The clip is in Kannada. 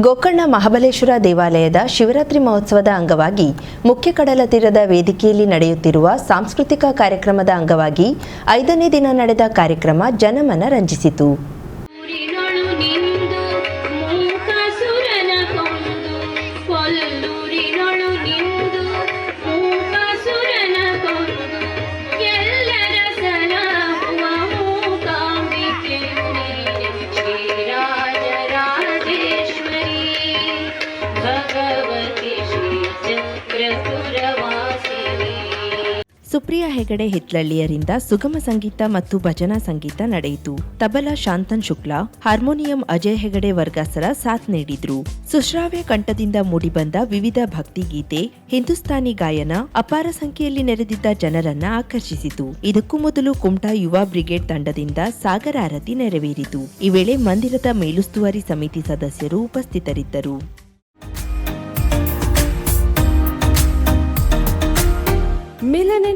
ಗೋಕರ್ಣ ಮಹಾಬಲೇಶ್ವರ ದೇವಾಲಯದ ಶಿವರಾತ್ರಿ ಮಹೋತ್ಸವದ ಅಂಗವಾಗಿ ಮುಖ್ಯ ಕಡಲ ತೀರದ ವೇದಿಕೆಯಲ್ಲಿ ನಡೆಯುತ್ತಿರುವ ಸಾಂಸ್ಕೃತಿಕ ಕಾರ್ಯಕ್ರಮದ ಅಂಗವಾಗಿ ಐದನೇ ದಿನ ನಡೆದ ಕಾರ್ಯಕ್ರಮ ಜನಮನ ರಂಜಿಸಿತು. ಸುಪ್ರಿಯಾ ಹೆಗಡೆ ಹಿತ್ಲಳ್ಳಿಯರಿಂದ ಸುಗಮ ಸಂಗೀತ ಮತ್ತು ಭಜನಾ ಸಂಗೀತ ನಡೆಯಿತು. ತಬಲಾ ಶಾಂತನ್ ಶುಕ್ಲಾ, ಹಾರ್ಮೋನಿಯಂ ಅಜಯ್ ಹೆಗಡೆ ವರ್ಗಾಸರ ಸಾಥ್ ನೀಡಿದ್ರು. ಸುಶ್ರಾವ್ಯ ಕಂಠದಿಂದ ಮೂಡಿಬಂದ ವಿವಿಧ ಭಕ್ತಿಗೀತೆ ಹಿಂದೂಸ್ತಾನಿ ಗಾಯನ, ಅಪಾರ ಸಂಖ್ಯೆಯಲ್ಲಿ ನೆರೆದಿದ್ದ ಜನರನ್ನ ಆಕರ್ಷಿಸಿತು. ಇದಕ್ಕೂ ಮೊದಲು ಕುಮಟಾ ಯುವ ಬ್ರಿಗೇಡ್ ತಂಡದಿಂದ ಸಾಗರ ಆರತಿ ನೆರವೇರಿತು. ಈ ವೇಳೆ ಮಂದಿರದ ಮೇಲುಸ್ತುವಾರಿ ಸಮಿತಿ ಸದಸ್ಯರು ಉಪಸ್ಥಿತರಿದ್ದರು.